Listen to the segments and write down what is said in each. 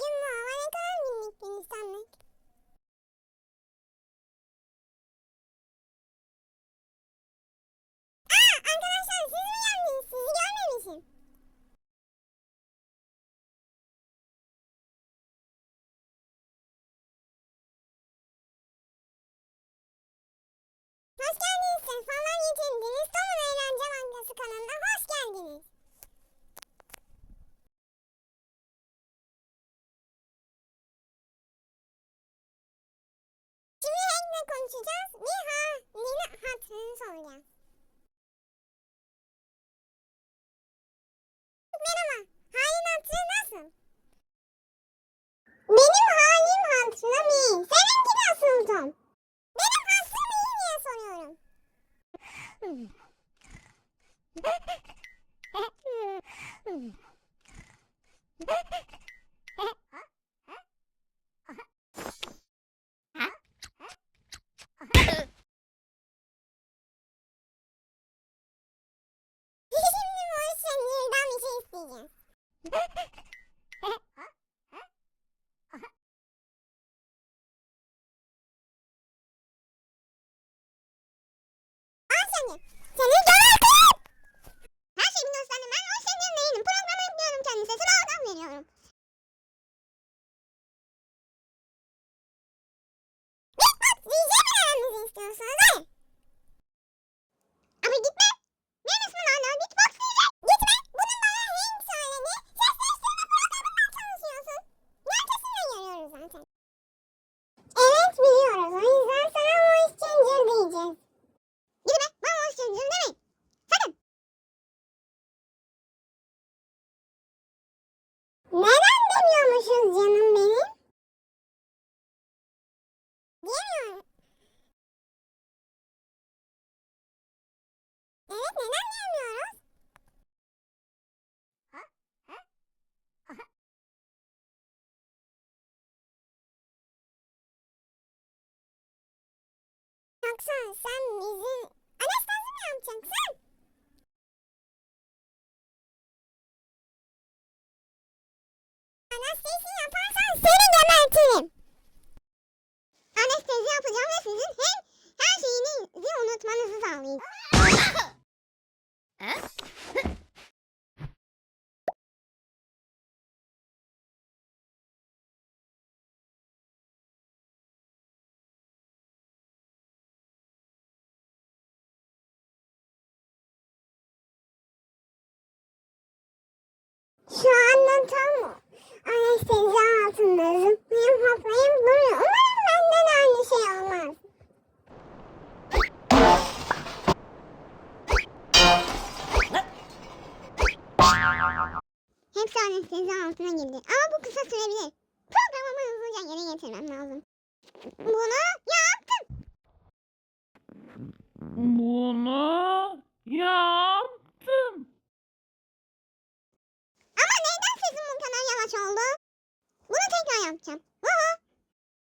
Bugün bu hava ne kadar günlük bir insanlık. Aa arkadaşlar siz mi geldiniz? Sizi görmemişim. Hoş geldiniz. Tom'un Eğlence Bankası kanalına hoş geldiniz. Şimdi Hank'le konuşacağız. Bir halini hatırını soracağız. Merhaba. Halin hatırı nasıl? Benim halim hatırım iyi. Seninki nasıl Tom? Benim hatırım iyi diye soruyorum. Şimdi bu Şengir'den bir şey isteyeceğim. Şengir. Seni gebertirim. Her şeyi gösterdim. Ben o Şengir değilim. Programa yüklüyorum kendisi. Sıra oradan veriyorum. Evet neden diyemiyoruz? Yoksa sen bizim anestezi mi yapacaksın? Anestezi yaparsan seni gebertirim. Anestezi yapacağım ve sizin hem her şeyinizi unutmanızı sağlayacağım. Şu anda tam anestezi altında zıplayıp hoplayıp duruyor. Umarım benden aynı şey olmaz. Hepsi anestezi altına girdi. Ama bu kısa sürebilir. Programımı hızlıca geri getirmem lazım. Bunu yaptım. Bunu yaptım. Ama neden sesim bu kadar yavaş oldu? Bunu tekrar yapacağım. Vuhu.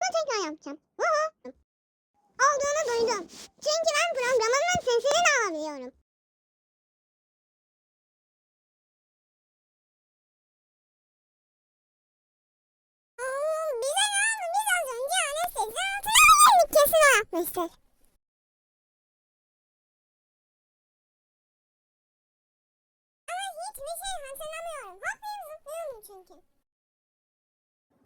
Bunu tekrar yapacağım. Vuhu. Olduğunu duydum. Çünkü ben programımın sesini de alabiliyorum. Yapmıştır. Ama hiçbir şey hatırlamıyorum. Hoplayıp zıplıyorum çünkü.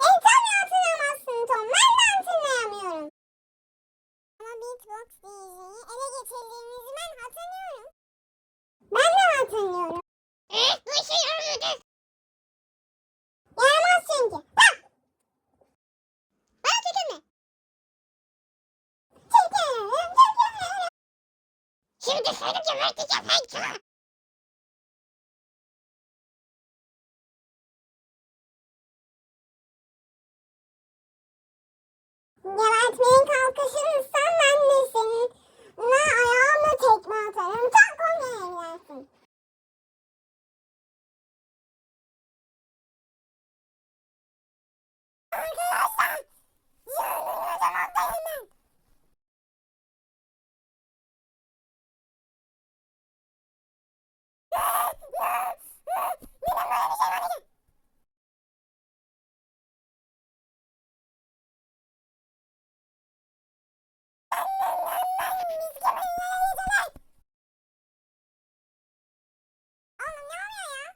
E tabii hatırlamazsın Tom. Ben de hatırlayamıyorum. Ama Beatbox DJ'yi ele geçirdiğimizi ben hatırlıyorum. Ben de hatırlıyorum. Eh bu işe yaramadı. Yaramaz çünkü. Bak. Bana çekilme. Çekilirim, çekilirim. Geberteceğim Haykala. Gebertmeye kalkışırsan ben de senin ne ayağımla tekme atarım. Çok komik evlersin. Arkadaşlar, yürüyün o zaman Anneniz gibi ünlere yediler. Oğlum ne oluyor ya?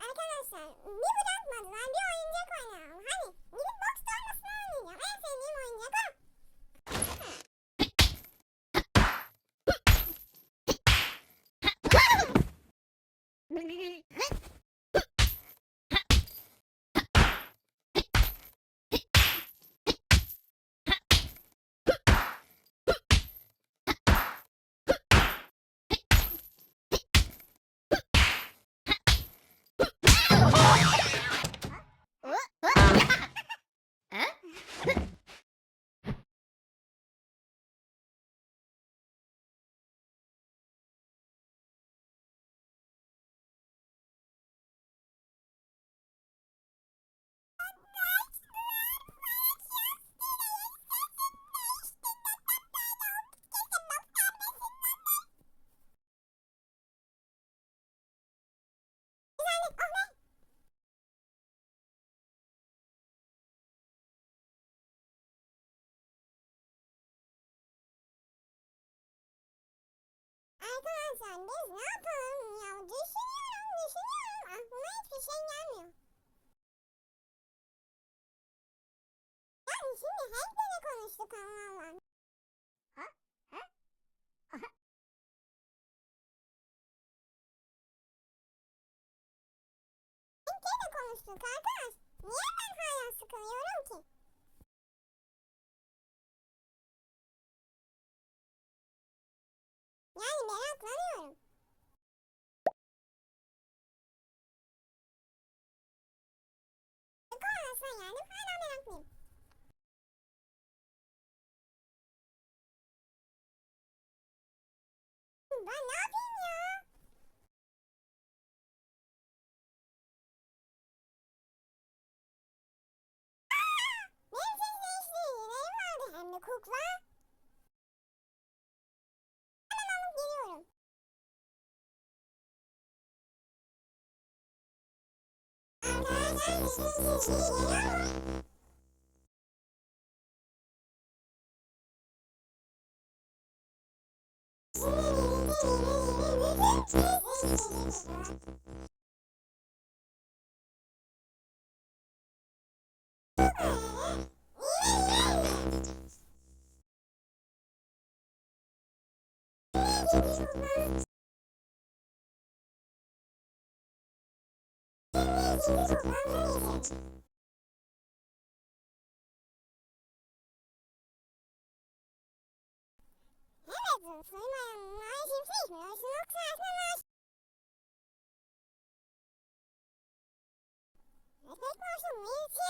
Arkadaşlar bir bırakmadılar bir oyuncak oynayalım. Hani gidip boks tornasını oynayacağım. En sevdiğim oyuncak o. Arkadaşlar biz ne yapalım ya? Düşünüyorum, düşünüyorum. Aklıma hiçbir şey gelmiyor. Yani şimdi Hank'le konuştuk Allah Allah. Ha? Ha? Aha. Hank'le konuştuk arkadaş. Niye ben hala sıkılıyorum ki? Yani meraklanıyorum. Kovalasına geldim hala meraklıyım. Ben ne yapayım Arkadaşlar sesin yeni bütün ses değiştireceğiz. Evet, suymayan ay kimse içmiyor. Şunu sarsınlar. Tek boşum, bir şey demez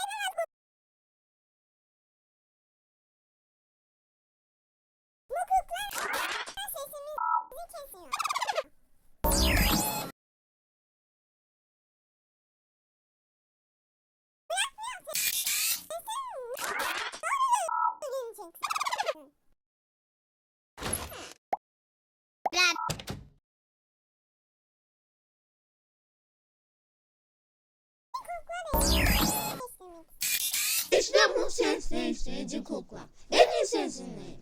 İşte bu sesleştirici kukla. Benim sesimle.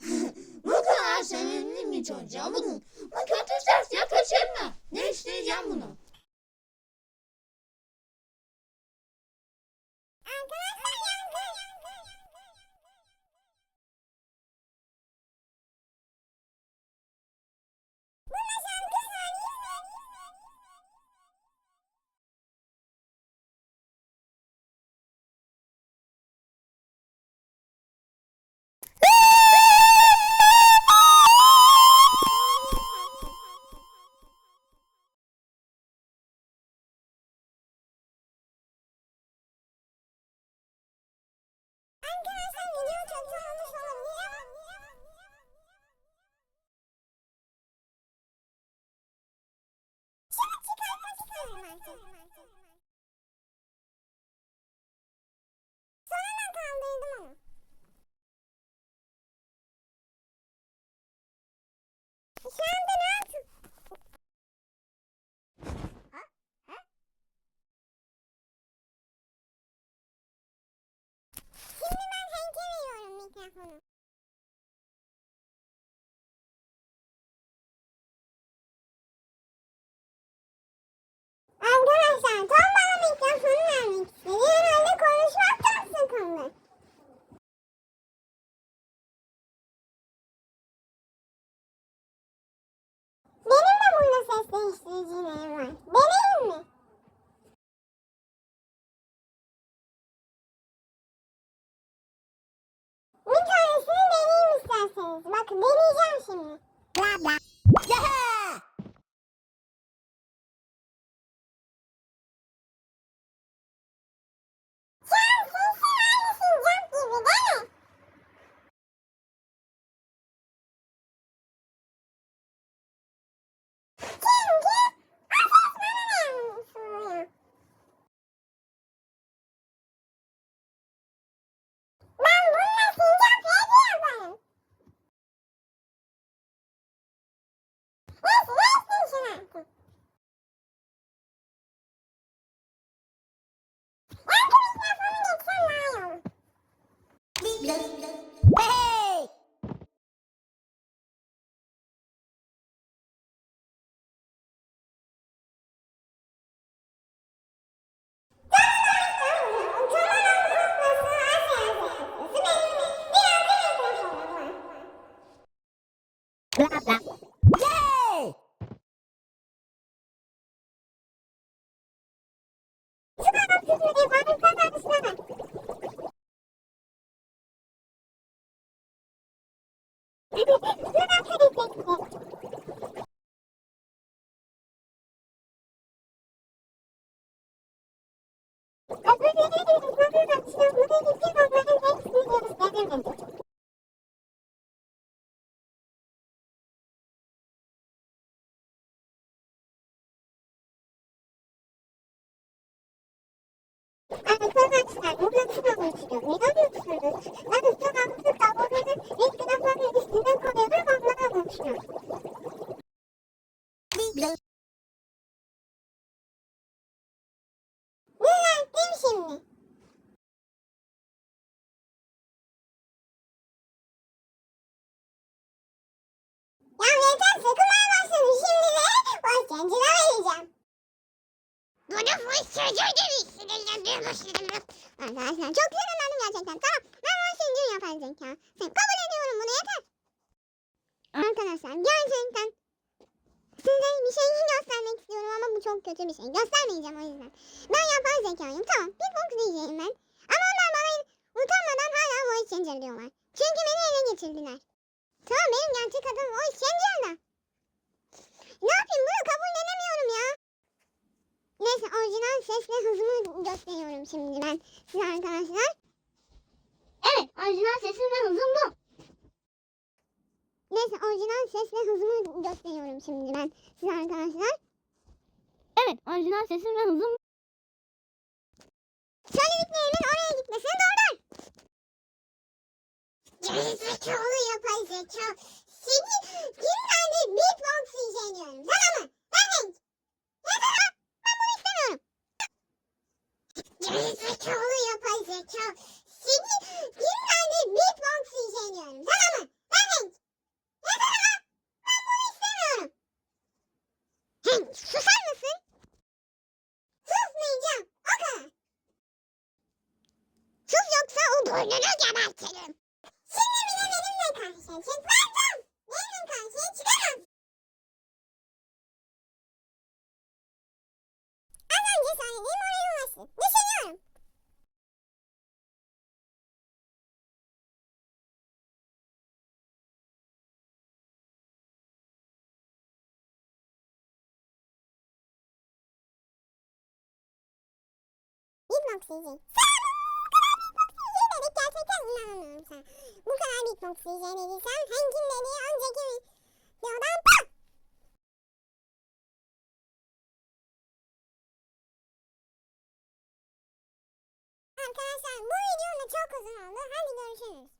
bu kadar sevimli bir çocuğa bunun. Bu kötü ses yakışır mı? Değiştireceğim bunu. Sonradan kaldırdım onu. Şu ne yaptın? Ha? Ha? Şimdi ben Hank'e veriyorum mikrofonu. Arkadaşlar Bak deneyeceğim şimdi. Bla bla. Bana demişsiniz. Arkadaşlar çok sinirlendim gerçekten. Tamam ben başlayıcı yapay zeka. Sen kabul ediyorum bunu yeter. Arkadaşlar gerçekten size bir şey göstermek istiyorum ama bu çok kötü bir şey. Göstermeyeceğim o yüzden. Ben yapay zekayım tamam. Beatbox diyeceğim ben. Ama onlar bana utanmadan hala voice changer diyorlar. Çünkü beni ele geçirdiler. Tamam benim gerçek adım voice changer da. Ne yapayım bunu kabullenemiyorum ya. Neyse orijinal ses ve hızımı gösteriyorum şimdi ben size arkadaşlar. Evet, orijinal sesim ve hızım bu. Neyse orijinal ses ve hızımı gösteriyorum şimdi ben size arkadaşlar. Evet, orijinal sesim ve hızım bu. Söylediklerimin oraya gitmesini doğrular. Gerizekalı yapay zeka. Seni günlerde beatbox izleniyorum. Sana mı? Ben de. İstemiyorum. Gerizekalı yapay zeka. Seni günlerde beatbox izleniyorum. Sana mı? Ben de. Yeter ha. Ben bunu istemiyorum. Hey, susar mısın? Susmayacağım. O kadar. Sus yoksa o burnunu gebertirim. Şimdi bir de benimle karşıya Beatbox diyeceğim. dedik gerçekten inanamıyorum sana. Bu kadar beatbox diyeceğini bilsem Hank'in dediği önceki videodan pa! Arkadaşlar bu videonun da çok